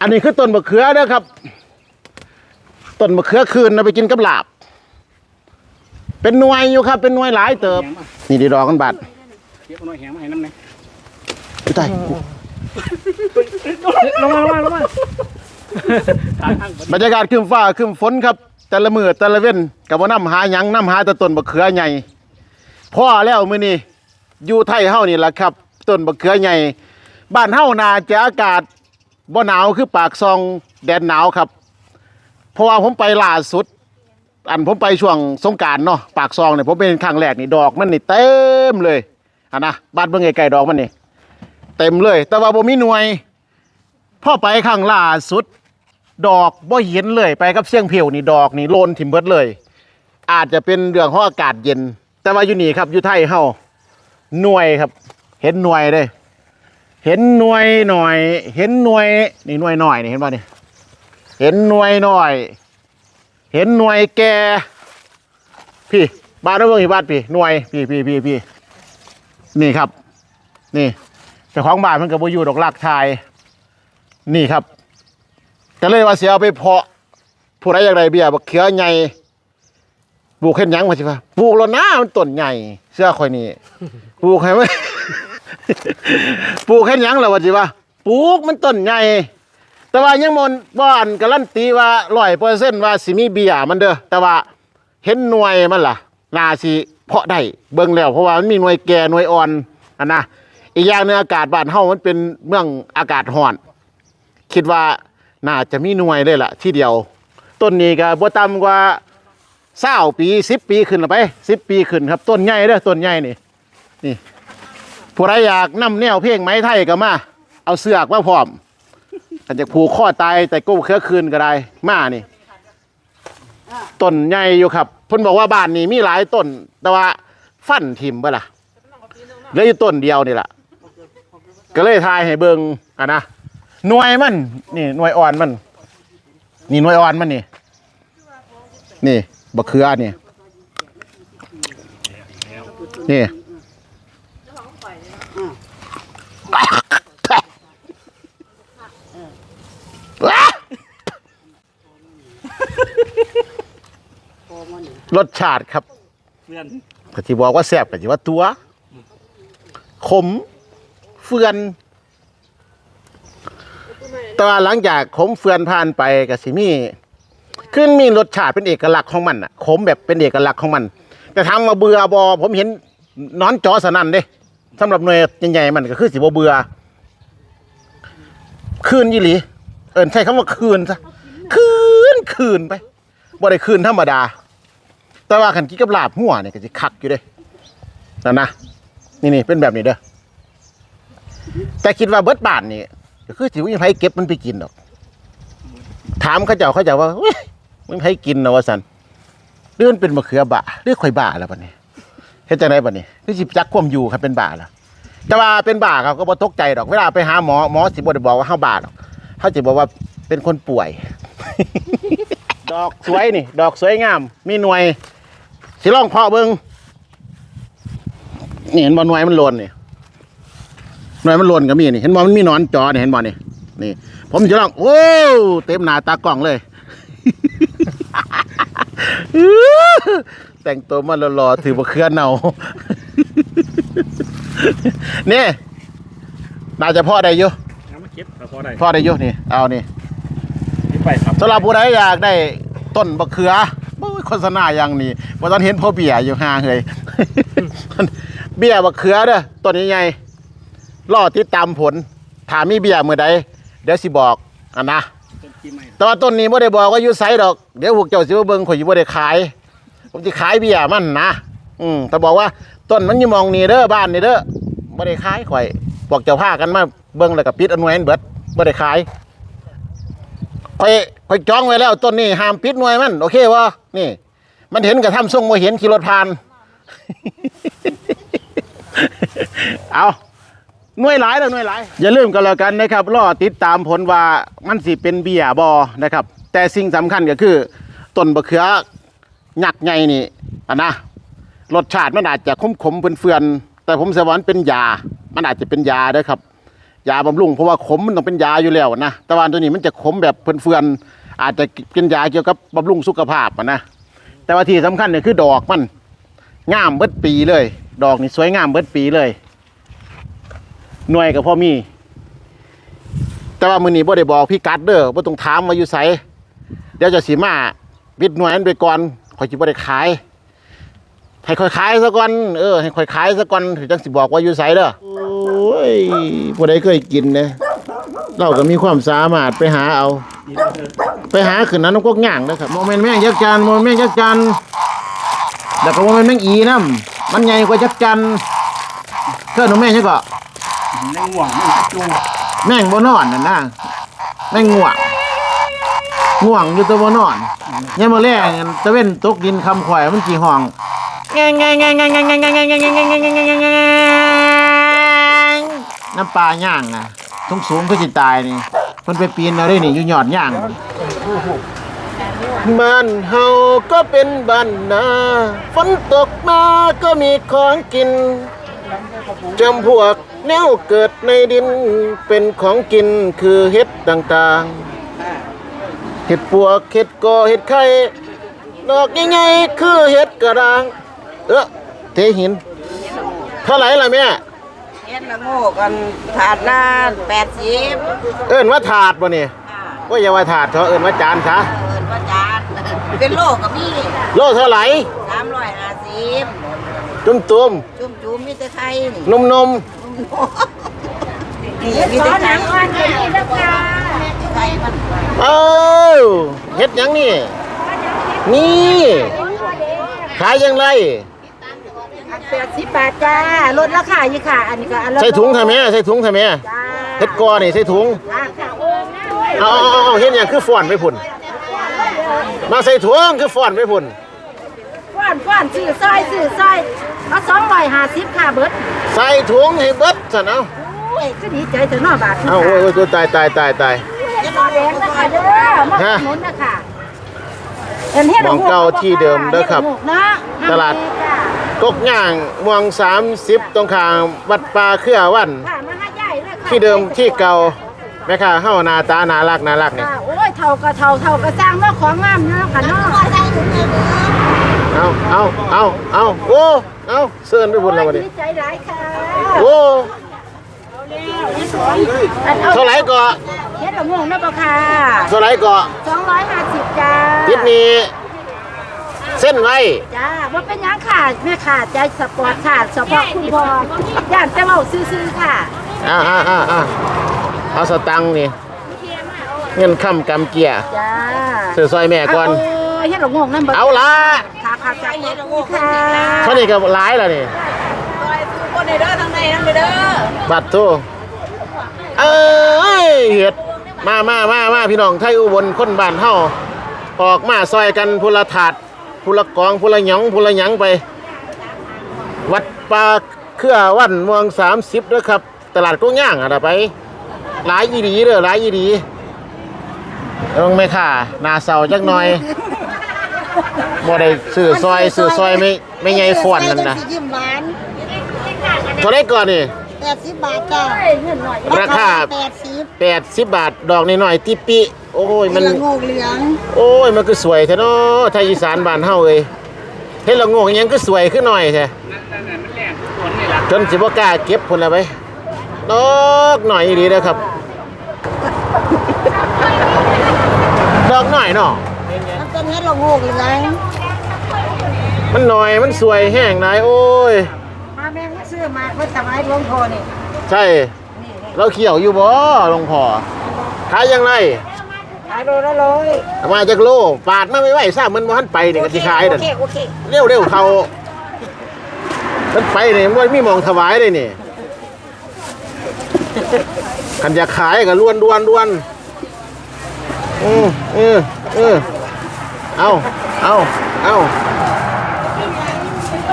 อันนี้คือต้นมะเขือเด้อครับต้นมะเขือคืนนะไปกินกับลาบ เป็นหน่วยอยู่ครับ เป็นหน่วยหลายเติบ นี่ดีดอกกันบาดเก็บเอาหน่อยแหงมาให้น้ำหน่อยอุ๊ยตายลงมาลงมาลงมาทางทางบรรยากาศครึ้มฟ้าครึ้มฝนครับ แต่ละมือแต่ละเว้นกับว่าน้ำหาหยังน้ำหาแต่ต้นมะเขือใหญ่พ่อแล้วมื้อนี้อยู่ไทยเฮานี่แหละครับต้นมะเขือใหญ่บ้านเฮานาจะอากาศ บ่หนาวคือปากซองแดนหนาวครับ เพราะว่าผมไปล่าสุด อันผมไปช่วงสงการเนาะปากซองเนี่ยผมเป็นครั้งแรกนี่ดอกมันนี่เต็มเลยอะนะบ้านเบิ่งไกลๆดอกมันนี่เต็มเลย แต่ว่าบ่มีหน่วยพ่อไปครั้งล่าสุด ดอกบ่เห็นเลยไปกับเสียงเพียวนี่ดอกนี่โลนถิ่มเบิดเลย อาจจะเป็นเรื่องของอากาศเย็น แต่ว่าอยู่นี่ครับอยู่ไทยเฮาหน่วยครับ เห็นหน่วยเลย เห็นหน่วยหน่อย เห็นหน่วยนี่หน่วยหน่อยนี่เห็นป่ะนี่เห็นหน่วยหน่อย เห็นหน่วยแกพี่บ้านเราเบิ่งที่บ้านพี่หน่วยพี่พี่พี่พี่นี่ครับ นี่เจ้าของบ้านมันกับโบอยู่ดอกลากชาย นี่ครับก็เลยว่าเสียเอาไปเพาะผู้ใดอย่ากได้เบี้ยบักเขือใหญ่ปลูกเห็นยังมาสิว่าปลูกแล้วนะมันต้นใหญ่ เสื้อคอยนี่ปลูกให้ไหม ปลูกเห็นยังแล้วว่าสิว่าปลูกมันต้นใหญ่แต่ว่ายังมนบ้านการันตีว่าร้อยเปอร์เซ็นต์ว่าสิมีเบียมันเด้อแต่ว่าเห็นหน่วยมันล่ะนาสิเพาะได้เบิ่งแล้ว เพราะว่ามันมีหน่วยแก่หน่วยอ่อนอันนะอีกอย่างนึงอากาศบ้านเฮามันเป็นเมืองอากาศร้อนคิดว่าน่าจะมีหน่วยเลยล่ะ ที่เดียว ต้นนี้ก็บ่ต่ำกว่าเศร้าปีสิบปีขึ้นไปสิบปีขึ้นครับ ต้นใหญ่เด้อต้นใหญ่นี่นี่ ผู้ใดอยากนำแนวเพลงไม้ไทยก็มา เอาเสือกมาพร้อมอาจจะผูกข้อตายแต่ก้มเครือคืนก็ได้มานี่ต้นใหญ่อยู่ครับเพิ่นบอกว่าบ้านนี้มีหลายต้น แต่ว่าฟันทิมเบ่ล่ะเหลืออยู่ต้นเดียวนี่ล่ะก็เลยทายให้เบิงอะนะหน่วยมัน นี่หน่วยอ่อนมัน นี่หน่วยอ่อนมันนี่ นี่บักเขือนี่นี่ รสชาติครับเพื่อนก็ที่บอกว่าแซ่บก็ที่ว่าตัว ขม เฟือน แต่ว่าหลังจากขมเฟือนผ่านไปก็สิมีขึ้นมีรสชาติเป็นเอกลักษณ์ของมันอะ ขมแบบเป็นเอกลักษณ์ของมัน แต่ทำมาเบื่อบอผมเห็นนอนจอสนั่นเด้ สำหรับหน่วยใหญ่ๆมันก็คือสิบเบื่อคืนยี่หลี เอินใช้คำว่าคืนซะคืนคืนไปบ่ได้คืนธรรมดา แต่ว่าขันกินกับลาบหัวเนี่ยก็จะคักอยู่เด้นั่นนะนี่นี่เป็นแบบนี้เด้อแต่คิดว่าเบิดบานนี่ก็คือสิวิไผเก็บมันไปกินดอก ถามเขาเจ้าเขาเจ้าว่าเฮ้ยมันไผกินนะว่าสันเรื่องเป็นมะเขือบะเรื่องข่อยบาแล้วบัดนี้ เฮ็ดจังไดบัดนี้คือสิจักความอยู่ครับเป็นบาแล้วแต่ว่าเป็นบาเขาก็บ่ตกใจดอก เวลาไปหาหมอหมอสิบ่ได้บอกว่าเฮาบาดอกเขาสิบอกว่าเป็นคนป่วย ดอกสวยนี่ ดอกสวยงาม มีหน่วย สิลองเพาะเบิงนี่เห็นบอหน่วยมันหล่นนี่หน่วยมันหล่นก็มีนี่ เห็นบอมันมีหนอนจอนี่เห็นบอนี่นี่ ผมจะลองโอ้เต็มหน้าตากล้องเลย แต่งตัวมารอๆถือมะเขือเนานี่น่าจะพ่อได้อยู่เอามาเก็บเราพอได้พ่อได้อยู่นี่ เอานี่นี่ไปครับสำหรับผู้ใดอยากได้ต้นบะเขือโอ้ยโฆษณาอย่างนี้ว่าตอนเห็นพ่อเบียอยู่ห่างเลยเบียบะเขือเด้อต้นใหญ่ๆรอติดตามผลถามมีเบียมือใดเดี๋ยวสิบอกอันนะต้นปีใหม่แต่ว่าต้นนี้ไม่ได้บอกว่าอยู่ไสดอก เดี๋ยวพวกเจ้าสิมาเบิ่งข่อยอยู่บ่ได้ขาย ผมสิขายเบียมันนะอืมแต่บอกว่าต้นมันอยู่มองนี่เด้อบ้านนี่เด้อบ่ได้ขายข่อยบอกเจ้าพากันมาเบิ่งแล้วก็ปิดอนวยเบิดบ่ได้ขายข่อยข่อยจองไว้แล้วต้นนี้ห้ามปิดหน่วยมัน โอเควะนี่ มันเห็นกับทำทรงมาเห็นขี่รถผ่าน เอาหน่วยหลายแล้วหน่วยหลายอย่าลืมกันแล้วกันนะครับรอติดตามผลว่ามันสิเป็นเบียบอนะครับ แต่สิ่งสำคัญก็คือต้นบะเขือ ยักใหญ่นี่อะนะรสชาติมันอาจจะขมขมเฟื่อนๆแต่ผมสวรรค์เป็นยา มันอาจจะเป็นยาด้อครับ ยาบำรุงเพราะว่าขมมันต้องเป็นยาอยู่แล้วนะแต่ว่าตัวนี้มันจะขมแบบเฟื่อนๆอาจจะเป็นยาเกี่ยวกับบำรุงสุขภาพนะแต่ว่าที่สำคัญเนี่ยคือดอกมันงามเบิดปีเลย ดอกนี่สวยงามเบิดปีเลย หน่วยกับพ่อมี แต่ว่ามือนี้บ่ได้บอกพี่กัดเด้อบ่ต้องถามว่าอยู่ไสเดี๋ยวจะสิมาปิดหน่วยนั้นไปก่อน ข่อยสิบ่ได้ขาย ให้ข่อยขายซะก่อน เออ ให้ข่อยขายซะก่อนถึงจังสิบอกว่าอยู่ไสเด้อ โอ้ยผู้ใดเคยกินเนี่ยเราก็มีความสามารถไปหาเอาดีแล้วเถอะไปหาขึ้นนั้นนกกย่างนะครับโมเมนต์แม่งยักษ์จันทร์โมเมนต์แม่งยักษ์จันทร์แล้วก็โมเมนต์แม่งอีน้ำมันใหญ่กว่ายักษ์จันทร์เกิดหนูแม่งยังก็แม่งห่วงแม่งกระจูแม่งบ่นอนนั่นนะแม่งง่วง ง่วงอยู่แตัวบ่นอนเนี่ยามมาแรงตะเว้นตกดินคำข่อยมันจีห้องแงงแงงแงงแงงแงงแงงแงงแงงแงงแงงแงงแงงแงงแงงแงงน้ำปลาย่างอะสูงสูงก็สิตายนี่มันไปปีนเอาได้นี่อยู่ยอดย่าง บ้านเฮาก็เป็นบ้านนาฝนตกมาก็มีของกิน จำพวกแนวเกิดในดินเป็นของกินคือเห็ดต่างๆ เห็ดปวกเห็ดกอเห็ดไข่ดอกใหญ่ๆคือเห็ดกระด้าง เออเทหิน เท่าไหร่ล่ะแม่เฮ็ดละโง่กันถาดละแปดสิบเอิ้นว่าถาดบ่เนี่ยว่าอย่าว่าถาดเถอะเอิ้นว่าจานซะเอินว่าจานเป็นโลกับมีโลเท่าไหร่สามร้อยห้าสิบจุ่มตุ่มจุ่มจุ่มมีแต่ไข่นี่นมนมนี่มีแต่ไข่ ไข่มันๆเอ้าเฮ็ดหยังนี่ นี่ขายยังไงแปดสิบบาทจ้าลดราคาอยู่ค่ะ อันนี้ก็อันละใส่ถุงทำไมใส่ถุงทำไมจ้าเฮ็ดกอนี่ใส่ถุงค่ะค่ะเอาเอาเอาเอาเฮ็ดหยังคือฟ้อนไปพุ่น มาใส่ถุงคือฟ้อนไปพุ่นฟ้อนฟ้อนซื้อซอยซื้อซอยเอาสองร้อยห้าสิบค่ะเบิดใส่ถุงให้เบิดซั่นเอาโอ้ยก็ดีใจเถอะเนาะบาทเอาโอ้ยโอ้ยตายตายตายตาย จะรอแดงนะคะเด้อมาฮะหนุนนะคะเอิ้นเฮ็ดละมองเก่าที่เดิมเด้อครับ ฮ็ดละโงกเนาะตลาดจ้ะกกย่างม่วง30 ตรงข้างวัดป่าเครือวัน ค่ะมาหาใหญ่เลยค่ะที่เดิมที่เก่าแม่ค้าเฮาหน้าตาน่ารักน่ารักนี่ค่ะโอ้ยเท่าก็เท่าเท่าก็สร้างเนาะของงามเนาะค่ะเนาะเอาเอาเอาเอาโอ้เอาเซิร์นไปพุ่นแล้วบัดนี้ดีใจหลายค่ะโอ้ อันเอาเท่าไหร่ก็เฮ็ ดละโงงเนาะบ่ค่ะเท่าไหร่ก็250จ้าทิศนี้ เส้นไว้จ้าบ่เป็นหยังค่ะแม่ค่ะใจสปอร์ตค่ะเฉพาะคุณพ่อย่านแต่เว้าซื่อๆค่ะอ่าอ่าอ่าอ่าเอาสตังค์นี่ เงินค้ำกำเกียร์จ้าซื้อซอยแม่ก่อนเาเฮ็ดละโงงนำบ่เอาละค่ะค่ะจ้าเฮ็ดละโงงค่ะเท่านี้ก็หลายแล้วนี่ซอยซื้อคนในเด้อทางในนำเด้อบัตรโทเอ้ยเห็ด มามามามาพี่น้องไทยอุบลคนบ้านเฮาออกมาซอยกันพุละถาดพุละกองพุละหยองพุละหยังไป วัดป่าเครือวันเมืองสามสิบเด้อครับ ตลาดกุ้งย่างอะนะไป หลายยีดีเด้อหลายยีดีลงไหมค่ะหนาเสาจักหน่อยบ่ได้ซื้อซอยซื้อซอยไม่ไม่ใหญ่ฟ้อนนั่นนะยิ้มหวานเท่าไรก่อนนี่ 80บาทจ้าเงินหน่อยราคา80แปดสิบบาทดอกนหน่อยๆติปิโอ้ยมัน ละโงกเหลืองโอ้ยมันคือสวยแท้เนาะไทยอีสานบ้านเฮาเอ้ยเฮ็ดละโงกอิหยังก็สวยขึ้นหน่อยแท้จนสิบ่กล้าเก็บพุ่นละไปดอกหน่อยอีหลีเด้อครับ ดอกหน่อยเนาะมันเป็นเฮ็ดละโงกเหลืองมันหน่อยมันสวยแห้งนายโอ้ยมาแม่ งซื้อมาเพื่อถวายหลวงพ่อนี่ใช่เราเขียวอยู่บ่หลวงพ่อขายยังไงขายโลละร้อยเอามาจากโลปาดมาไม่ไหวซ่ามันบ่ทันไปนี่ก็สิขายโอนั่นเคโอเคเร็วเร็วเขามันไปนี่มันมีหมองถวายเลยนี่ขันอยากขายก็ล้วนดวนดวนอืออืออือเอาเอาเอา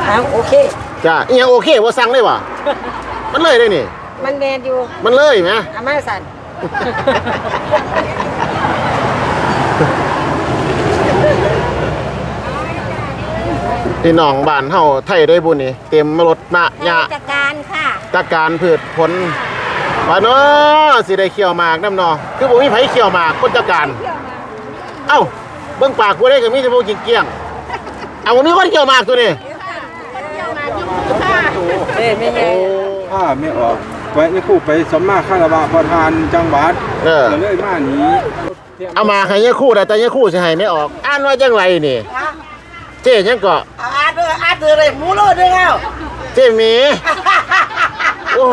เอาโอเค จ้าอีหยังโอเคว่าสั่งได้วะมันเลยได้นี่ มันแมนอยู่มันเลยไหมอามาสั่นที่หนองบ้านเฮาไทยได้บุญนี่เต็มรถมะยะจัดการค่ะตะการพืชผลว่าเนาะสิได้เขี่ยวหมากน้ำเนอคือบ่มีไผเขี่ยวหมากคนจัดการ เอ้าเบิ่งปากผู้ใดก็มีแต่พวกกินเกลี้ยงเอาบ่มีคนเขี่ยวหมากตัวนี้ เอ้ไม่ใหญ่ถ้าไม่ออกไว้ในคู่ไปสมมาคารวะประธานจังหวัดเออ ก็เลยมาหนีเอามาให้ยายคู่ได้แต่ยายคู่สิให้ไม่ออก อ่านว่าจังไรนี่ เจ๊ยังเกาะอาเดืออาเดือเลยหมูโลดเด้อแล้วเจ๊หมีโอ้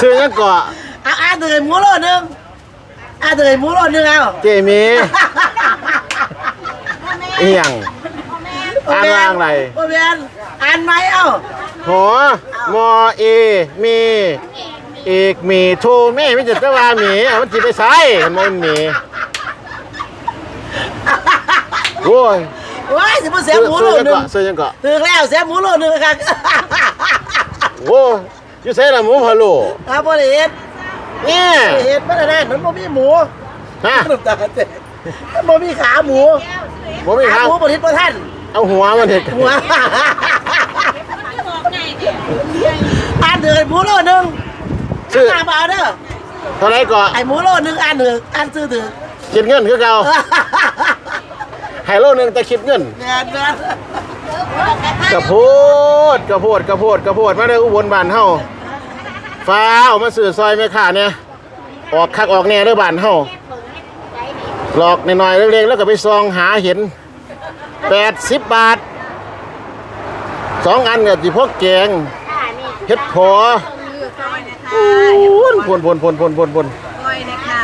ชื่อยังเกาะอาอาเดือหมูโลดนึงอาเดือหมูโลดนึงแล้วเจ๊หมีอีหยัง อ่านว่าอะไรบ่แม่นอ่านไหมเอ้าหอมอเอมีเอกหมีโทแม่ไม่จะตะวาหมีอะมันสิไปใส่มันบ่มันหมีโอ้ยว้ายสิบ่เสียหมูโลซื้อดยังนึงเกาะซื้อยังเกาะถึงแล้วเสียหมูโลดนึงค่ะโอ้ยอยู่ใส่ละหมูพะโล้ครับบ่ได้เฮ็ดเนี่ยเฮ็ดบ่ได้นั่นมันบ่มีหมูฮะน้ำตาแตกมันบ่มีขาหมูผมไม่ขาทางหมูบ่ทิศบ่ทัน เอาหัวมันเด็ดหัวอ่านเดือหมูโลดนึงชื่อตามเอาเด้อเท่าไหรก่อนไอ้หมูโลนึงอันหนึ่งอันซื้อถึงคิดเงินคือเก่าไฮโลหนึ่งแต่คิดเงินเงินเงินกระโพดกระโพดกระโพดกระโพดมาได้อุบลบ้านเฮาฟ้าเอามาสื่อซอยแม่ค้าเนี่ยออกคักออกแน่เด้อบ้านเฮาหลอกหน่อยๆเล็กๆแล้วก็ไปซองหาเห็น 80 บาทสองอันเนี่ยสิพวกแกงเฮ็ดพอพูนพูนพูนพูนพูนพูนพูนซอยเนี่ยค่ะ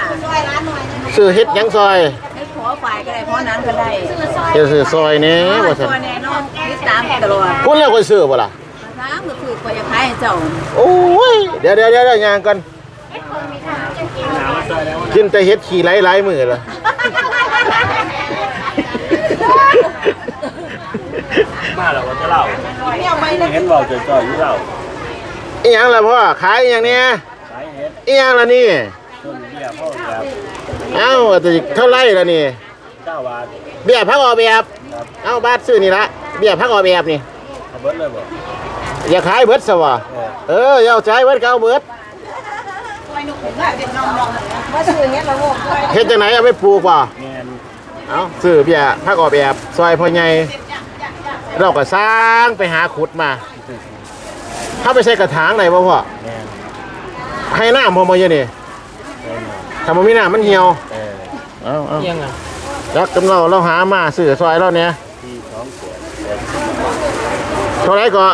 ซื้อเฮ็ดหยังซอยให้ขอฝ่ายก็ได้เพราะนั้นก็ได้เดี๋ยวซื้อซอยแหนี่ว่าซั่นซอยแน่นอนติดตามตลอดคุณแล้วค่อยซื้อบ่ล่ะน้ำก็คือคอยจะขายให้เจ้าโอ้ยเดี๋ยวเดี๋ยวเดี๋ยวเดี๋ยวย่างกันกินแต่เฮ็ดขี่ไหลไหลมือละ มาแล้วว่าจะเล่าเห็นเราจะจ่อยอยู่เราอีหยังล่ะพ่อขายอีหยังเนี่ยสายเห็ดอีหยังล่ะนี่ต้นเบี้ยพ่อแบบเอ้าแต่เท่าไหรล่ะนี่เก้าบาทเบี้ยพักออกแบบเอ้าบาทซื้อนี่ละเบี้ยพักออกแบบนี่เอาเบิดเลยบ่อย่าขายเบิดซะวะเออเอออย่าเอาใจเบิดก็เอาเบิดเฮ็ดจังไหนเอาไปปลูกบ่แม่นเอาซื้อเบี้ยพักออกแบบซอยพ่อใหญ่ เราก็สร้างไปหาขุดมา ถ้าไปใส่กระถางไหนบ่พ่อแม่นให้น้ำพอมาเยอะนี่แม่นถ้ามันมีน้ำมันเหี่ยวเออเอาเอายักษ์กำเราเราหามาซื้อซอยเราเนี่ยที่สองขวดเท่าไหรก็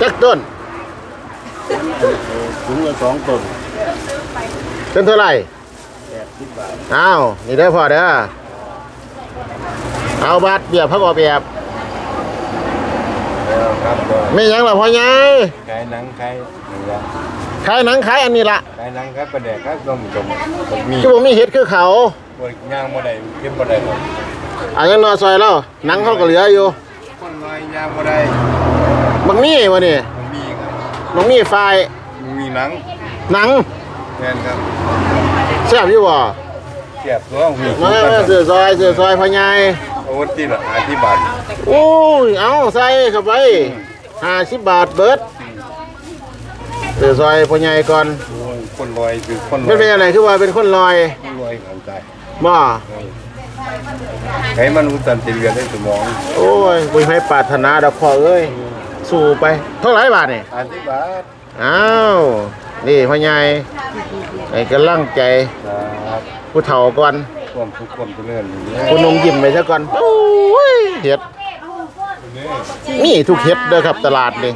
จักต้นถุงละสองต้นต้นเท่าไหรแปดสิบบาทอ้าวนี่ได้อพอเด้อ เอาบัตรเบียบพักออกแบบแล้วครับก็ไม่หยังหรอพ่อใหญ่ขายหนังขายเนื้อขายหนังขายอันนี้ละขายหนังขายปลาแดกขายต้มต้มมีที่ผมมีเห็ดคือเขาบ่ย่างบ่ได้เก็บบ่ได้หรอกอันยังนอซอยเราหนังเขาก็เหลืออยู่คนน้อยย่างบ่ได้บักมี่วะนี่มันมีครับบักมี่ไฟล์มันมีหนังหนังแม่นครับแซ่บอยู่บ่เสียบตัวมีมามาซื้อซอยซื้อซอยพ่อใหญ่ โอ้ที่ละหาที่บาทโอ้ย เอาใส่เข้าไปห้าสิบบาทเบิดเดือซอยพ่อใหญ่ก่อนโอ้ยคนรวยคือคนรมันวยเป็นอะไรคือว่าเป็นคนลอยคนรวยของใจบ่ไขมันอุดตันติดเลือดในสมองโอ้ยบุญให้ปรารถนาดอกคอเอ้ย สู้ไป เท่าไหร่บาทนี่หาที่บาทอ้าว นี่พ่อใหญ่ให้กำลังใจครับผู้เฒ่าก่อน ความทุกข์ความเจริญอยู่เนี่ยผู้หนมยิ้มไปซะก่อนโอ้ยเห็ดนี่ทุกเห็ดเด้อครับตลาดนี่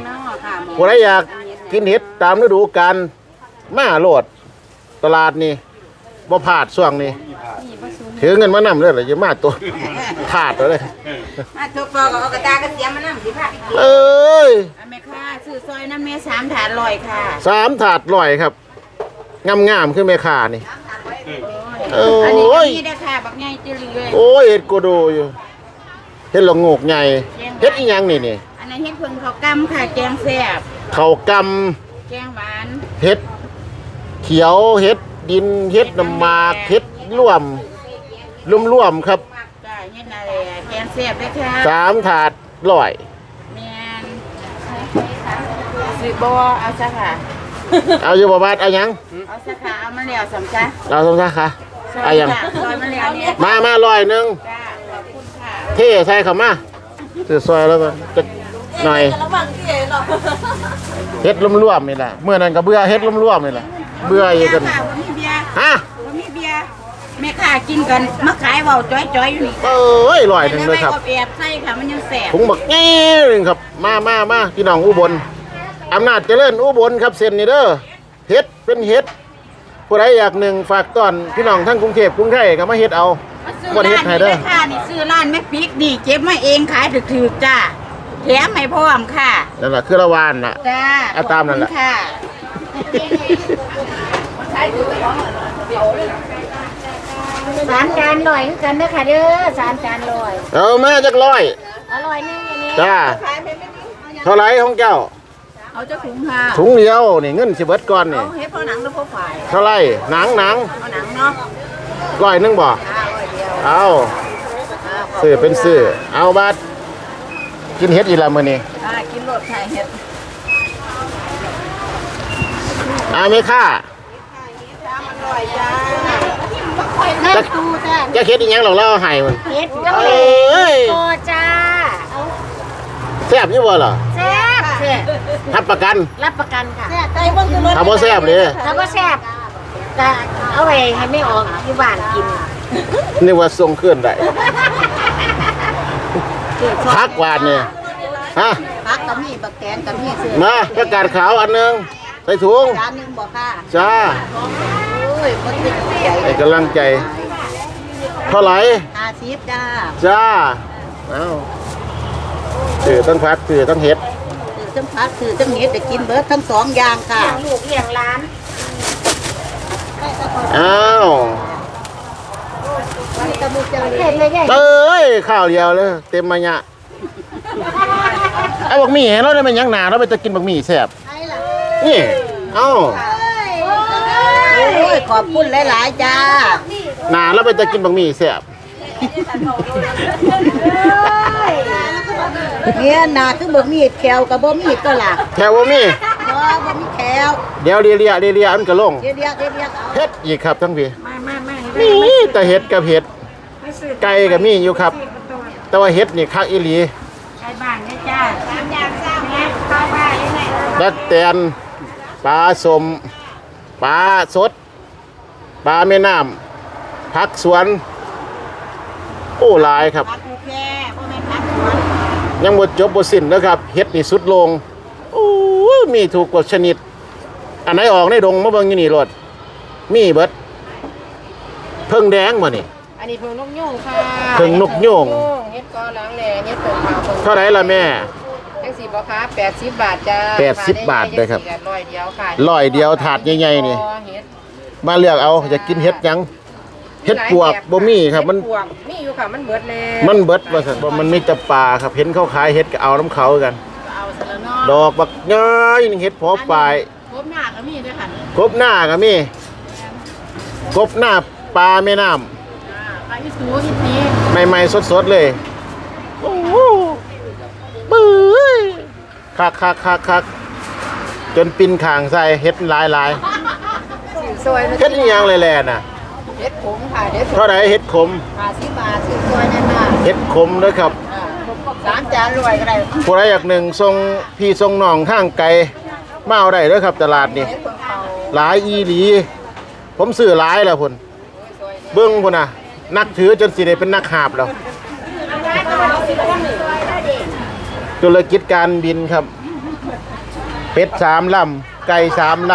ผู้ใดอยากกินเห็ดตามฤดูกาลมาโลดตลาดนี่บ่พลาดช่วงนี้ถือเงินมานำเลยเหรอจะมาตัวพลาดเลยมาทุกปอก็เอากระตากระเสียมมานั่งสิค่ะเอ้ยแม่ค่ะซื้อซอยน้ำเมสามถาดลอยค่ะสามถาดลอยครับงามงามๆขึ้นแม่ค้านี่ โอ้อันนี้ก็ย มีได้ค่ะบักใหญ่จืดเลยโอ้ยเห็ดโกโดอยู่เห็ดละโงกใหญ่เห็ดอีหยังนี่นี่อันนั้นเฮ็ดเพิ่งเขาวกำค่ะแกงแซ่บเขาวกแกงหวานำเห็ดเขียวเห็ดดินเห็ดน้ำหมากเห็ดร่วมร่วมๆครับจ้าเฮ็ดอะไรอะแกงแซ่บด้วยค่ะสามถาดร้อยแม่นสิบ่เอาซะค่ะ เอาอยู่บ่บาดเอาหยังเอาซะค่ะเอามาแล้วสำจ้ะเราสงสารค่ะเอาหยังซอยมาแล้วเนี่ยมามาลอยหนึงจ้าขอบคุณค่ะเท่ใส่เข้ามาซื้อซอยแล้วก็จะหน่อยระวังที่เนาะเฮ็ดรวมๆนี่แหละเมื่อนั้นก็เบื่อเฮ็ดรวมๆนี่แหละเบื่ออีกกันค่ะบ่มีเบียร์ฮะบ่มีเบียร์แม่ค้ากินกันมาขายเว้าจ้อยๆอยู่นี่เอ้ยลอยหนึงเลยครับแล้วไว้อบแอบใส่ค่ะมันยังแสบถุงบักแง่หนึงครับ มามามาพี่น้องอุบลอำนาจเจริญอุบลครับเส้นนี่เด้อเฮ็ดเป็นเฮ็ด ผู้ใดอยากหนึ่งฝากต้อนพี่น้องทั้งกรุงเทพกรุงไทยก็มาเฮ็ดเอามาซื้อบ่ได้เฮ็ดร้านให้นี้เด้เลอยค่ะนี่ซื้อร้านแม่ปิ๊กนี่เก็บมาเองขายถูกๆจ้าแถมให้พร้อมค่ะนั่นล่ะคือละวานน่ะ จ้าเอาตามนั่นแหละ ขอบคุณค่ะสามจานลอยคือกันเด้อค่ะเด้อสามจานลอยเอามาจักร้อย อร่อยนึงอันนี้จ้า เท่าไหร่ของเจ้า เอาเจ้าถุงค่ะถุงเดียวนี่เงินสิเบิดก่อนนี่เอาเฮ็ดพอหนังหรือพอฝ่ายเท่าไหร่หนังหนังเอาหนังเนาะร้อยหนึงบ่อ่าร้อยเดียวเอาอ่าซื้อเป็นซื้อเอาบาดกินเฮ็ดอีกและมื้อนี้อ่ากินรสไข่เฮ็ดเอาไหมค่าอร่อยจ้าจะจะเฮ็ดอีหยังหรอกเราเอาให้มันเฮ็ดก็เอเลย้ยโอจ้าแซ่บอยู่บ่ล่ะแซ่บแซ่บรับประกัน รับประกันค่ะ ไก่เบิ่งคือรสถ้าบ่แซ่บเลย ถ้าว่าแซ่บจะเอาไว้ให้ไม่ออกที่บ้านกินนึกว่าส่งเคลื่อนได้พักหวานนี่ฮะผักก็มีบักแตงก็มีซื้อมาประกาศขาวอันหนึงใส่ถุงจานหนึงบ่ค่ะจ้าโอ้ยบ่ติดใจให้กำลังใจ เท่าไหร่50จ้า จ้า เอ้าถือต้องพักถือต้องเฮ็ดซื้อ ทั้งผักซื้อทั้งเห็ดได้กินเบิดทั้งสองอย่างค่ะ เลี้ยงลูกเลี้ยงร้านอ้าวเห็นเลยไงเอ้ยข้าวเดียวเลย เต็มมายะไอ้บักหมี่เห็นเราได้มันยังหนาเราไปจะกินบักหมี่แซ่บนี่เอ้าโอ้ยขอบคุณหลายๆจ้า หนาเราไปจะกินบักหมี่แซ่บ เนี่ยหนาคือบ่มีแขวกับบ่มีตัวล่ะแถวบ่มี บ่บ่มีแขวเดี๋ยวเรียเรียเรียเรียมันก็ลงเดี๋ยวเดี๋ยวเดี๋ยวเดี๋ยวเอาเฮ็ดอีกครับทั้งพี่มามามานี่แต่เฮ็ดกับเฮ็ดไก่ก็มีอยู่ครับแต่ว่าเฮ็ดนี่คักอีหลีใช้บ้านเนี่ยจ้าสามอย่างสามแม่เข้าวบ้านยังไงดักแตนปลาสมปลาสดปลาแม่น้ำผักสวน โอ้หลายครับ ผักกูแค่บ่แม่นผักสว ยังหมดจบหมดสิ้นนะครับเฮ็ดนี่สุดลงโอ้ยมีถูกกว่าชนิด อันไหนออกในดงมาเบิ่งอยู่นี่รถมีเบิดเพิ่งแดงบ่นี่ อันนี้เพิ่งนกยูงค่ะเพิ่งนกยูงเฮ็ดกอหลังแหล่เฮ็ดเปิดขาวเพิ่งเท่าไหร่ล่ะแม่ จังสีบ่คะ80 บาทจ้า80บาทเลยครับร้อยเดียวค่ะร้อยเดียวถาดใหญ่ๆนี่ เฮ็ด มาเลือกเอาจะกินเฮ็ดหยัง เฮ็ดปวกบ่มีครับมันเฮ็ดปวกมีอยู่ค่ะมันเบิดแล้วมันเบิดว่าซั่นบ่มันมีแต่ปลาครับเห็นเขาขายเฮ็ดก็เอาน้ำเขากัน เอาซะแล้วเนาะดอกบักย้อยนี่เฮ็ดพอปลายครบหน้าก็มีด้วยค่ะกบหน้าก็มีกบหน้าปลาแม่น้ำอ่าปลาอีสูอีปีใหม่ๆสดๆเลยโอ้โหปื้ยคักคักคักคักจนปินขางใส่เฮ็ดหลายหลายซื้อซอยๆเฮ็ดอีหยังเลยแหละน่ะ เฮ็ดผงค่ะเฮ็ดเท่าไหร่เฮ็ดขม50บาทซื้อซอยนั่นน่ะเฮ็ดขมเด้อครับสามจานรวยก็ได้ผู้ใดอยากหนึ่งทรงพี่ทรงน้องข้างไกลมาเอาได้เด้อครับ ตลาดนี่เฮ็ดเพิ่งเขาหลายอีหลี ผมซื้อหลายแล้วพุ่นเบิ่งพุ่นน่ะ นักถือจนสิได้เป็นนักหาบแล้วธุรกิจการบินครับ เป็ดสามลำไก่สามล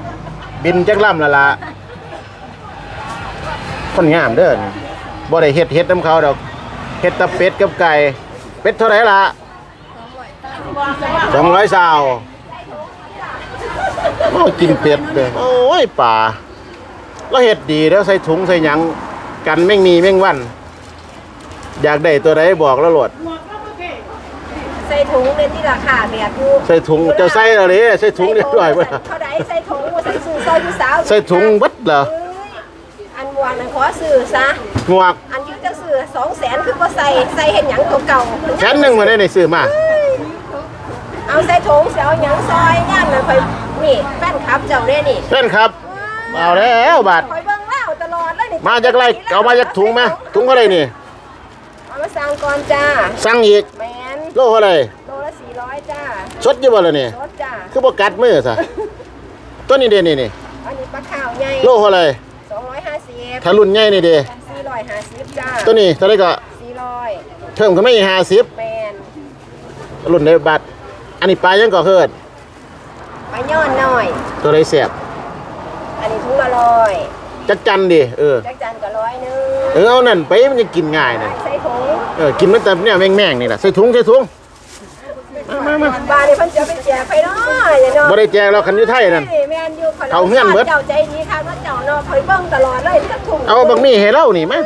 ำบินจักลำละละ คนงามเด้อนี่บ่ได้เฮ็ดเฮ็ดน้ำเขาดอกเฮ็ดแตะเป็ดกับไก่เป็ดเท่าไหร่ละสองร้อยสาวโอ้ยกินเป็ดเด้อโอ้ยป่าแล้วเฮ็ดดีแล้วใส่ถุงใส่หยังกันแม่งมีแม่งวัน อยากได้ตัวใดบอกแล้วโหลด ใส่ถุงเลยที่ราคาแบบอยู่ใส่ถุงเจะใส่แล้วดิใส่ถุงเรียบร้อยบ่ล่ะเท่าใดใส่ถุงใส่ซื้อซอยอยู่สาว ใส่ถุงเบัดเหรออัน วานขอซื้อซะ หมวกอันอยูจะซื้อสองแสนคือบ่ใส่ใส่เห็นหยังตัวเก่าแสนหนึงมาได้ในซื้อมา เอาใส่ถุงเสียวหยังซอยย่านเลยคอยนี่แฟนคลับเจ้าเด้นี่เพื่อนครับเอาแล้วบาท คอยเบิ่งเล่าตลอดเลยนี่มาจากไรเอามาจากถุงไหมถุงเท่าไหรนี่ เอามาสั่งก่อนจ้าสั่งอีกแมนโลเท่าไหรโลละสี่ร้อยจ้าสดอยู่บ่ล่ะนี่รถจ้าคือบ่กัดมือซะตัวนี้เด้นี่นี่อันนี้ปลาข้าวใหญ่โลเท่าไหร ถ้ารุ่นใหญ่นี่เด้สี่ร้อยห้าสิบจ้าตัวนี้เท่าไหรก็สี่ร้อยเพิ่มขึ้นมาอีกห้าสิบแมนรุ่นในบัตรอันนี้ปลายังก่อเคิดปลาย่อนหน่อย ตัวไรแสบอันนี้ถุงละร้อยจักจันดิเออจักจันก็ร้อยหนึงเออเอานั่นไปมันจะกินง่ายน่ะใส่ถุงเออกินมันแต่เนี่ยแม่งๆนี่แหละใส่ถุงใส่ถุง มามามาบาทนี่เพิ่นจะเอาไปแจกไปเนาะอย่าเนาะบ่ได้แจกเราคันอยู่ไทยนั่น แม่นอยู่ขเขาเงื่อนเบิด เจ้าใจดีค่ะว่าเจ้าเนาะคอยเบิ่งตลอดเลยจักถุงเอาบักหมี่ให้เรานี่มั้ย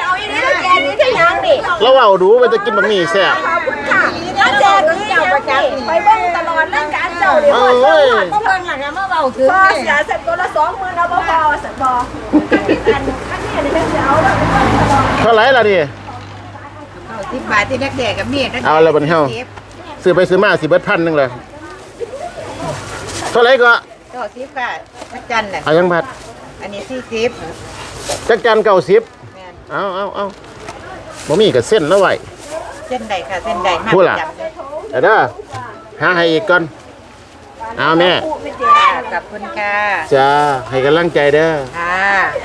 เอาอีนี่แจกนี่คือหยังนี่เราเอาดูว่าจะกินบักหมี่แซ่บขอบคุณค่ะแล้วแจกนี่หยังนี่ไปเบิ่งตลอดรายการเจ้าเนี่เอฮอดอเว้ยก็เพิ่งหลังมาเบาถึงพอเสียเสร็จตัวละ20,000เอาบ่พอว่าซั่นบ่อันนนี้อันนี้เพิ่นจะเอาแล้วไปเบิ่งตลอด เท่าไหร่ล่ะนี่ สิบบาทที่นักแดกกับเมียนักแดกเอาแล้วบัดนี้เฮา ซื้อไปซื้อมาสิเบิดพันหนึงเลยเท่าไหร่ก็ก็สิบค่ะจักจันน่ะเอายังบัดอันนี้สี่สิบจักจัน90แม่นเอาเอาเอาบ่มีก็เส้นแล้วไว้เส้นใดค่ะเส้นใดมาพูดล่ะประจำเลยเดี๋ยวเด้อหาให้อีกก่อนเอาแม่ค่ะขอบคุณค่ะจ้าให้กำลังใจเด้อค่ะ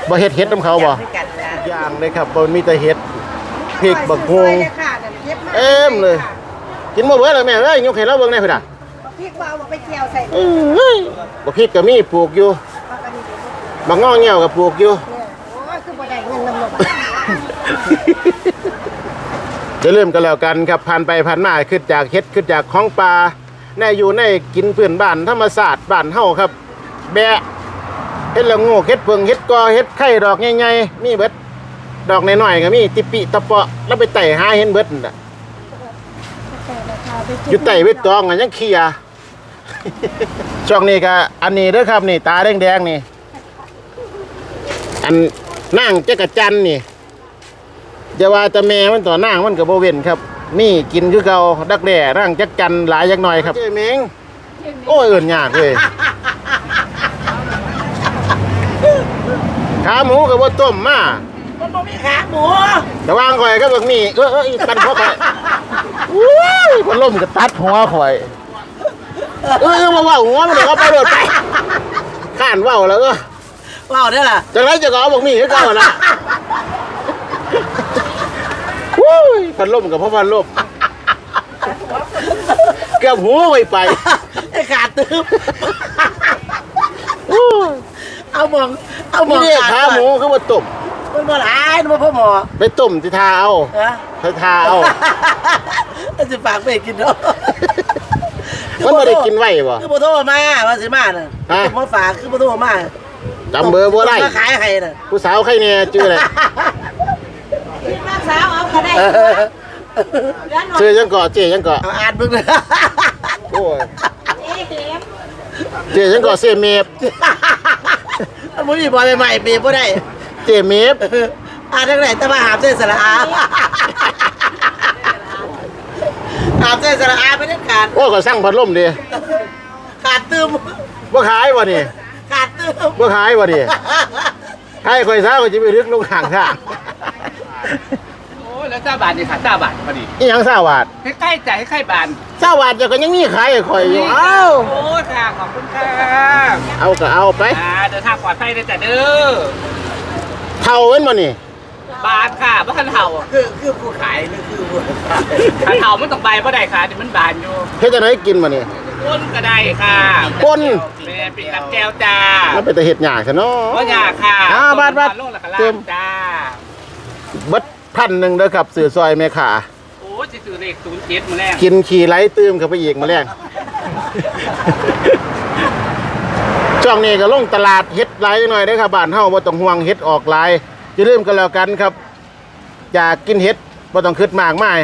บ่เฮ็ดเฮ็ดน้ำเขาบ่ด้วยกันนะอย่างเลยครับบ่มีแต่เฮ็ดพริกบักฮวงค่ะนั่นเย็บมาเอ็มเลย กินบ่เบิดแล้วแม่เอ้ยยกให้เราเบิ่งได้พุ่นน่ะพริกว่าเอาไปเจียวใส่อื้อเฮ้ยบักพริกก็มีปลูกอยู่บักงอเงี้ยวก็ปลูกอยู่โอ้ยคือบ่ได้เงินนำลงจะเริ่าลืมกันแล้วกันครับผ่านไปผ่านมาขึ้นจากเฮ็ดขึ้นจากของปลาแน่อยู่ในกินพื้นบ้านธรรมศาสตร์บ้านเฮาครับ แบะเฮ็ดละโงูเฮ็ดเพิงเฮ็ดกอเฮ็ดไข่ดอกใหญ่ๆมีเบิดดอกน้อยๆก็มีติปิตะเปาะแล้วไปไต่หาเห็นเบิดนั่นน่ะ อยู่ไต่เวทตองอะยังเคลียร์ ช่วงนี้ก็อันนี้เด้อครับนี่ ตาแดงๆนี่ อันนั่งจักรจันทร์นี่จะว่าแต่แม่มันต่อหน้างมันกับโบเวนครับ นี่กินคือเก่าดักแด่ร่างจักจันหลายยักหน่อยครับเจ้เมงโอ้ยเอื่นยากเลยขาหมูกับว่าต้มมามัน บ่มีขาหมูแต่ว่างข่อยก็แบบนี้เออเอออีตันพ่อข่อยอุ้ยพัดลมก็ตัดหัวข่อยเออเออมาว่าหัวมันเดี๋ยวเอาไปโดดไปข้านเว่าแล้วก็เว้าได้อล่ะจากนั้นจะก็เอาบอกมีคือเก่าละอุ้ยพัดลมกับพ่อพัดลมเกือบหัวไปไปไอ้ขาดตึมอู้เอาหมองเอาหมนี่องเนี่ยขาดขาหมูคือมาต้ม มันบ่หลายมันบ่พ่อหมอไปต้มที่ทาเอาฮะไปทาเอามันสิฝากไปกินเนาะมันไม่ได้กินไหวบ่คือบ่โทรมาว่าสิมาน่ะฮะคือบ่ฝากคือบ่โทรมาจำเบอร์บ่ได้มาขายให้น่ะผู้สาวใครเนี่ยชื่ออะไรมาสาวเอาก็ได้เออชื่อยังเกาะเจยังเกาะเอาอ่านเบิ่งเลยโอ้ยเจยังเกาะเซเมฟมันบ่มีบ่ใหม่ๆเปรียบบ่ได้ เจเมฟเอออ่านจังได๋แต่ว่าหามเส้นสระอาหามเส้นสระอาไม่ได้ขาดโอ้ยก็สั่งพัดลมดิขาดตึมบ่ขายบ่นี่ขาดตึมบ่ขายบ่ดิให้ข่อยซะข่อยจะไปรึกลงข้างทางโอ้ยแล้วเจ้าบาทนี่ค่ะเจ้าบาทพอดีอีหยังซาวาดใกล้ๆใจใกล้ๆบานซาวาดจะก็ยังมีขายให้ข่อยอยู่เอ้าโอ้ยค่ะขอบคุณค่ะเอาก็เอาไปอ่าเดินทางปลอดภัยเลยจ้ะเด้อ เท่าเว้นบ่นี่ บาทค่ะบ่คันเห่าคือคือผู้ขายหรือคือผู้ขายคันเห่ามันต้องใบบ่ได้ค่ะเดี๋ยวมันบานอยู่เฮ็ดจังได๋กินบ่นี่ ก้นก็ได้ค่ะก้น แม่เป็นน้ำแก้วจ้ามันเป็นแต่เฮ็ดยากซะเนาะบ่ยากค่ะอ่าบาทบาทลงแล้วก็เติล่ามงจ้าเบิดพันหนึงเด้อครับซื้อซอยแม่ขาโอ้ยสิซื้อเลข07มื้อแรกกินขี่ไหลตื้มเข้าไปอีกมาแรง ช่วงนี้ก็ลงตลาดเฮ็ดหลายหน่อยเด้อครับบ้านเฮาบ่ต้องห่วงเฮ็ดออกหลายอย่าลืมกันแล้วกันครับ อยากกินเฮ็ดบ่ต้องคิดมากมาย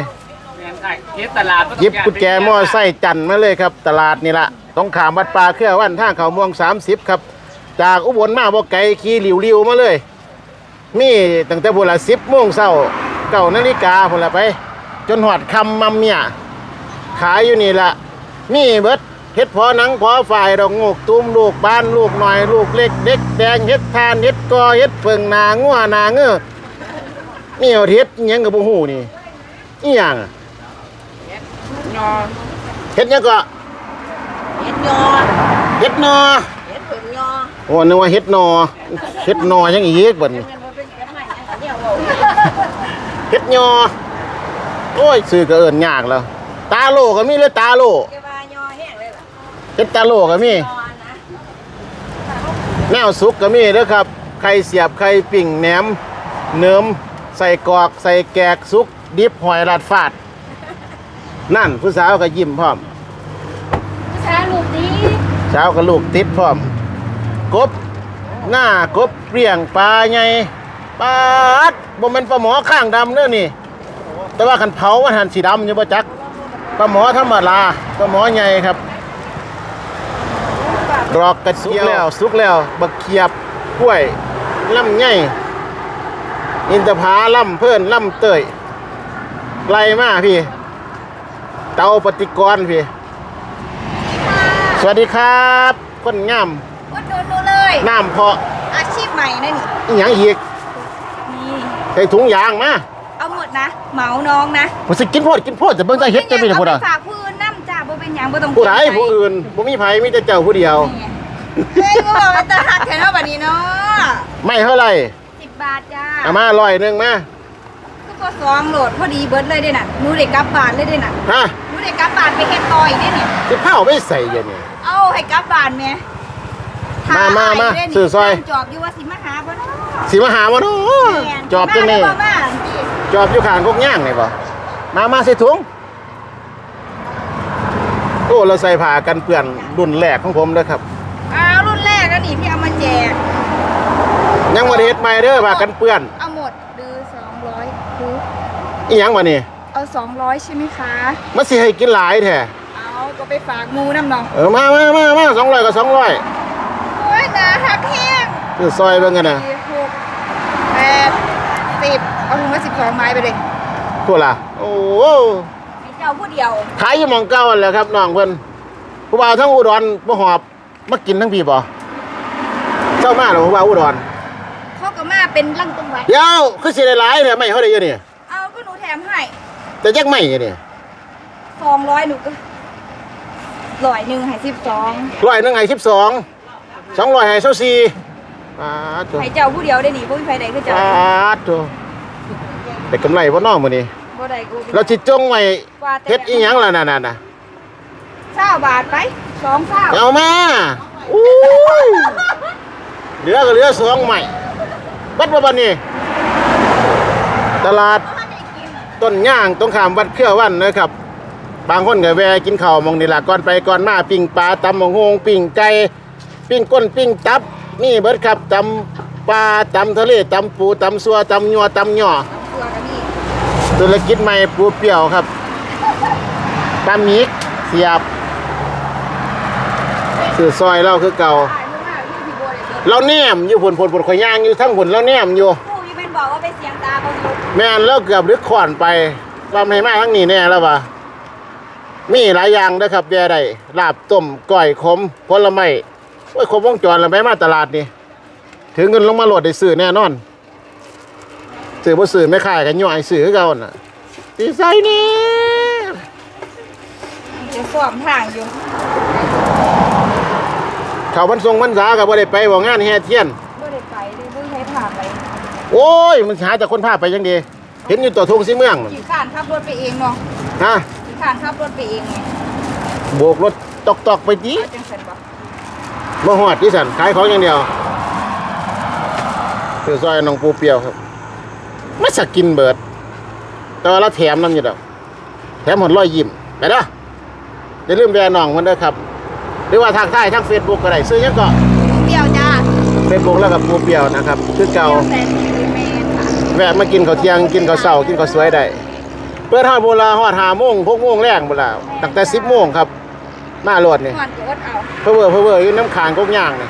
แม่นค่ะเฮ็ดตลาดบ่ต้องหยิบย่านกุญแจมอไซค์จันทร์มาเลยครับ ตลาดนี่ละต้องขามวัดป่าเครือวันทางเขาม่วง 30 ครับ จากอุบลมาบ่ไกลขี่หลิวๆมาเลย มีตั้งแต่บุนละ10โมงเช้าเก้านาฬิกาพุ่นละไป จนหอดคำมัมเมียขายอยู่นี่ละมีเบิด เฮ็ดพอหนังพอฝ่ายดอกโงกตุ้มลูกบ้านลูกหน่อยลูกเล็กเด็กแดงเฮ็ดทานเฮ็ดกอเฮ็ดเพิงนางัวนาเงือนี่เอาเฮ็ดยังกับบ่ฮู้นี่อีหยังอะนอเฮ็ดยังก็เฮ็ดยอเฮ็ดนอเฮ็ดผึ่งยอโอ้นึกว่าเฮ็ดนอเฮ็ดนอยังอีกบัดนี้มันบ่เป็นกระไม้อันเดียวเว้าเฮ็ดยอโอ้ยซื้อก็เอิ้นยากแล้ว ตาโลก็มีเลยตาโล เฮ็ดตาโลก็มียอนะแนวสุกก็มีเด้อครับไข่เสียบไข่ปิ่งแหนมเนิมใส่กรอก ใส่แกกสุก ดิบหอยลาดฟาด นั่นผู้สาวก็ยิ้มพร้อมผู้ชายลูกดีสาวกับลูกติดพร้อม กบหน้ากบเปรียงปลาใหญ่ปลาดบ่แม่นปลาหมอข้างดำเด้อนี่ แต่ว่าคันเผามันหันสีดำอยู่บ่จักปลาหมอธรรมดาปลาหมอใหญ่ครับ รอกกระสุกแล้วสุกแล้วบักเขียบกล้วยลำไยอินทผาล่ำเพิ่นล่ำเตยไล่มาพี่ เตาปฏิกรณ์พี่ สวัสดีครับคนงามวัดโดนดูเลยน้ำเพาะอาชีพใหม่นะนี่อีหยังอีกนี่ใส่ถุงยางมาเอาหมดนะเหมาน้องนะผมสิกินโพดกินโพดแต่เบิ่งใจเฮ็ดจะไม่ได้พูดเอาอะไปฝากผู้อื่นน้ำจ้าบ่เป็น หยังบ่ต้องผู้ใดเกรงใจผู้อื่นบ่มีไผมีแต่เจ้าผู้เดียว เฮ้ยกูบอกว่าจะหักแค่เท่าบัดนี้เนาะไม่เท่าไหร่สิบบาทจ้าเอามาร้อยหนึงมาคือพอสองโหลดพอดีเบิร์ดเลยเด้น่ะหนูเด็กกลับบ้านเลยเด้น่ะฮะหนูเด็กกลับบ้านไปเฮ็ดต่ออีกเด้นี่สิเผาไม่ใส่อย่างนี้เอาให้กลับบ้านแม่มามามาถ่ยเด้นี่ซื้อซอย จอบอยู่ว่าสิมาหาบ่เนาะสิมาหามาเนาะแม่นจอบจังนี่มาบ่มาพี่จอบอยู่ข้างกกย่างนี่บ่มามาใส่ถุง โอ้เราใส่ผ้ากันเปื้อนรุ่นแรกของผมเด้อครับอ้าวรุ่นแรกแล้วนี่พี่เอามาแจกยังบ่ได้เฮ็ดใหม่เด้อผ้ากันเปื้อนเอาหมดดือ200ดืออีหยังวะนี่เอา200ใช่ไหมคะมันสิให้กินหลายแท้เอาก็ไปฝากหมูน้ำน้องเออมามามามาสองร้อยกับสองร้อยโอ้ยหนาหักแห้งคือซอยเบิ่งกันนะสี่หกแปดสิบเอาถุงละสิบสองไม้ไปเลยพูดล่ะโอ้โหให้ เจ้าผู้เดียวขายอยู่หมองเก่านั่นแหละครับน้องเพิ่นผู้บ่าวทั้งอุดรบ่หอบมากินทั้งพี่บ่เจ้ามาเหรอผู้บ่าวอุดรเขาก็มาเป็นลังตรงไว้เดี๋ยวคือสิได้หลายเนี่ยไม่เขาได้อยู่นี่เอาก็หนูแถมให้แต่จักไม่อยู่นี่สองร้อยหนูก็ร้อยหนึ่งให้สิบสองร้อยหนึงให้12 200ให้24ปาดโตให้เจ้าผู้เดียวได้หนีผู้มีไฟใดคือเจ้าปาดโตได้กำไรบ่น้อมื้อนี้ บ่ได้กูเราสิจงไว้ว่าแต่เฮ็ดอีหยังล่ะนั่นน่ะเศร้าบาทไปสองเศร้าเอามาอุ้ยเหลือก็เหลือสองใหม่วัดบ่บัดนี้ ตลาดต้นย่างตรงข้ามวัดเครือวันนะครับ บางคนก็แวะกินข้าวหมองนี่ล่ะก่อนไปก่อนมาปิ้งปลาตำหมงโฮงปิ้งไก่ปิ้งก้นปิ้งตับนี่เบิดครับตำปลาตำทะเลตำปูตำซัวตำยัวตำย่อตัวกับนี่ ธุรกิจใหม่ปูเปรี้ยวครับตำมิกเสียบซื้อซอยเราคือเก่าขายเมื่อมาพี่พี่บัวเลยเด้อเราแนมอยู่ผลผลผลข่อยย่างอยู่ทั้งผลเราแนมอยู่ผู้ยี่เป็นบอกว่าไปเสียงตาเขาอยู่แม่นแล้วเกือบลึกขอนไปว่าไม่มาทั้งนี้แน่แล้ววะมีหลายอย่างนะครับแย่ได้ลาบต้มก้อยขมผลไม้โอ้ยครบวงจรแล้วไปมาตลาดนี่ถึงเงินลงมาโหลดได้ซื้อแน่นอน ซื้อบ่ซื้อไม่ขายกันย่อยซื้อคือเก่าน่ะดีไซน์นี่จะสวมทางอยู่เขาวันทรงวันษากับบ่ได้ไปบ่งานแห่เทียนบ่ได้ไปเลยบ่ใช้ผ่าไปโอ้ยมันหาจากคนพาไปยังดี เห็นอยู่ตัวทงสิเมืองมันขี่ข้านขับรถไปเองเนาะฮะขี่ข้านขับรถไปเองไงโบกรถตอกตอกๆไปจีเอาจังสันบ่มาหอดที่สันขายของอย่างเดียวคือซอยน้องปูเปียวครับ ไม่สักกินเบิด แต่ว่าเราแถมนั่นอยู่ดอกแถมหดร้อยยิ้มไปเด้ออย่าลืมแวะน้องมันเด้อครับ หรือว่าทางใต้ทางเฟซบุ๊กก็ได้ซื้อหยังก็เปรี้ยวจ้าเฟซบุ๊กแล้วกับปูเปียวนะครับ คือเปรี้เก่ายวแสนดีแมนค่ะแวะมากินข้าวเที่ยงกินข้าวเช้ากินข้าวสวยได้เปิดฮอดโบราฮอด5โมง6โมงแรงพุ่นล่ะตั้งแต่10โมงครับมาโลดนี่ ก่อนก็อดเอา เพอเวอร์เพอเวอร์อยู่น้ำขางกกย่างนี่